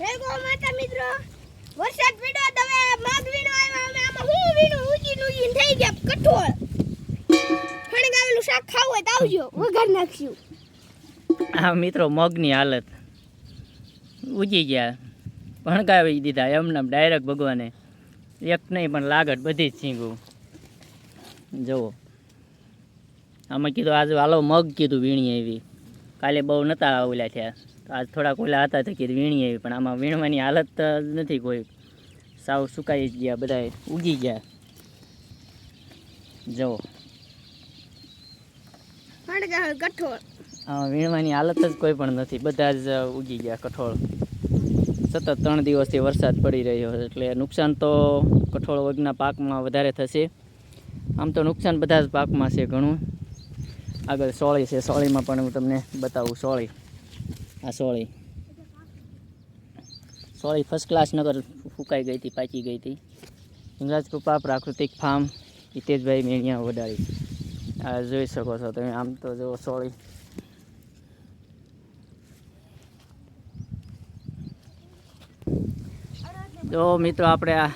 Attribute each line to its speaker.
Speaker 1: હે માતા મિત્રો, વરસાદ પડ્યો તો મગ વીણો આવ્યા અમે આમાં હું વીણું? ઉજી નુજી થઈ ગયા કઠોળ. ફણગાવેલું શાક ખાવું હોય તો આવજો, વઘાર નાખશું.
Speaker 2: આ મિત્રો, મગની હાલત. ઉજી ગયા. ભણગાવી દીધા એમને ડાયરેક્ટ ભગવાને. એક નહીં, પણ લાગટ બધી જ છીંગું. જુઓ. આમાં કીધું, આજે હાલો મગ કીધું, વીણી આવી. કાલે બહુ નહોતા ઓલા થયા. આજ થોડાક ઓલા હતા તો કીધું વીણી આવી પણ આમાં વીણવાની હાલત જ નથી કોઈ. સાવ સુકાઈ જ ગયા બધા ઉગી ગયા.
Speaker 1: જવો
Speaker 2: આમાં વીણવાની હાલત જ કોઈ પણ નથી. બધા જ ઉગી ગયા કઠોળ. સતત ત્રણ દિવસથી વરસાદ પડી રહ્યો છે એટલે નુકસાન તો કઠોળ વગના પાકમાં વધારે થશે. આમ તો નુકસાન બધા જ પાકમાં છે ઘણું. આગળ સોળી છે, સોળીમાં પણ હું તમને બતાવું, સોળી. આ સોળી. સોળી ફર્સ્ટ ક્લાસ નગર ફૂંકાઈ ગઈ હતી, પાકી ગઈ હતી. હિંગરાજ કૃપા પ્રાકૃતિક ફાર્મ, હિતેશભાઈ મેણિયા વડાળી આ જોઈ શકો છો તમે, આમ તો જો સોળી. તો મિત્રો, આપણે આ